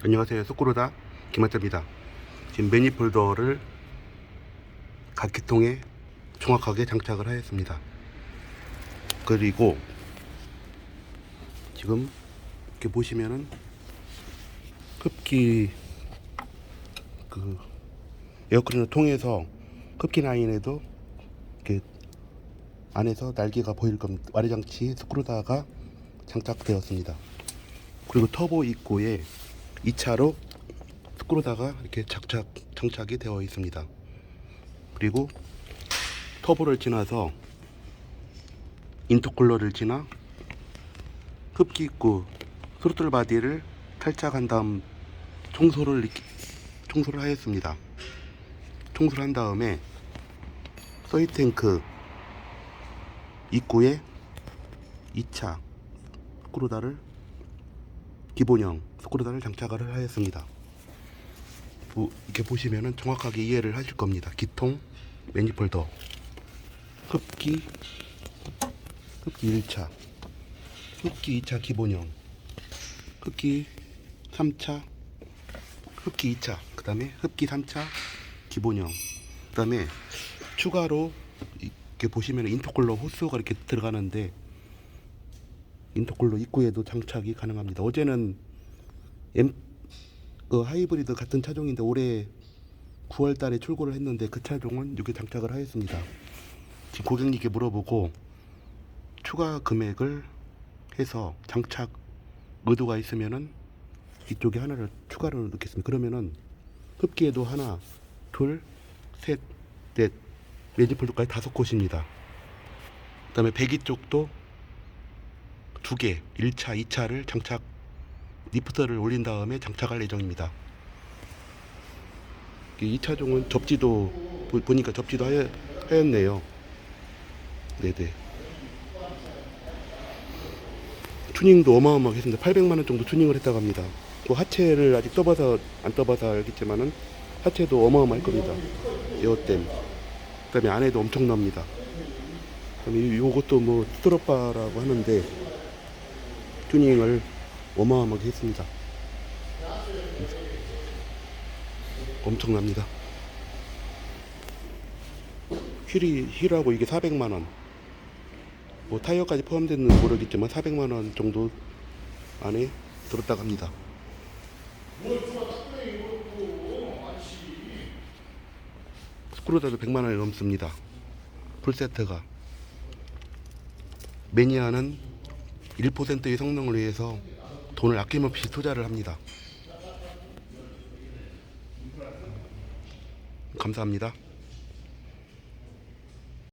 안녕하세요. 소꾸로다 김한자입니다. 지금 매니폴더를 각기통에 정확하게 장착을 하였습니다. 그리고 지금 이렇게 보시면은 흡기 그 에어컨을 통해서 흡기 라인에도 이렇게 안에서 날개가 보일 겁니다. 와리장치 스크루다가 장착되었습니다. 그리고 터보 입구에 2차로 스크루다가 이렇게 장착, 장착이 되어 있습니다. 그리고 터보를 지나서 인터쿨러를 지나 흡기 입구 스로틀 바디를 탈착한 다음 청소를 청소를 하였습니다. 청소를 한 다음에 서이 탱크 입구에 2차 스크루다를 기본형 스크루다를 장착을 하였습니다. 보- 이렇게 보시면은 정확하게 이해를 하실 겁니다. 기통, 매니폴더, 흡기, 흡기 1차, 흡기 2차 기본형, 흡기 3차, 흡기 2차, 그 다음에 흡기 3차 기본형, 그 다음에 추가로 이렇게 보시면 인터쿨러 호스가 이렇게 들어가는데 인터쿨러 입구에도 장착이 가능합니다. 어제는 M 그 하이브리드 같은 차종인데 올해 9월 달에 출고를 했는데 그 차종은 이렇게 장착을 하였습니다. 지금 고객님께 물어보고 추가 금액을 해서 장착 의도가 있으면은 이쪽에 하나를 추가로 넣겠습니다. 그러면은 흡기에도 하나, 둘, 셋, 넷, 레지폴드까지 다섯 곳입니다. 그 다음에 배기 쪽도 두 개, 1차, 2차를 장착 리프터를 올린 다음에 장착할 예정입니다. 이 차종은 접지도 보- 보니까 접지도 하였, 하였 네요. 네네. 튜닝도 어마어마하게 했습니다. 800만 원 정도 튜닝을 했다고 합니다. 그 하체를 아직 떠봐서 안 떠봐서 알겠지만은 하체도 어마어마할 겁니다. 에어댐. 그다음에 안에도 엄청납니다. 그다음에 요것도 뭐 스트로바라고 하는데 튜닝을 어마어마하게 했습니다. 엄청납니다. 휠이 휠하고 이게 400만 원. 뭐 타이어까지 포함됐는지 모르겠지만 400만 원 정도 안에 들었다고 합니다. 스크루다도 100만 원이 넘습니다. 풀세트가 매니아는 1%의 성능을 위해서 돈을 아낌없이 투자를 합니다. 감사합니다.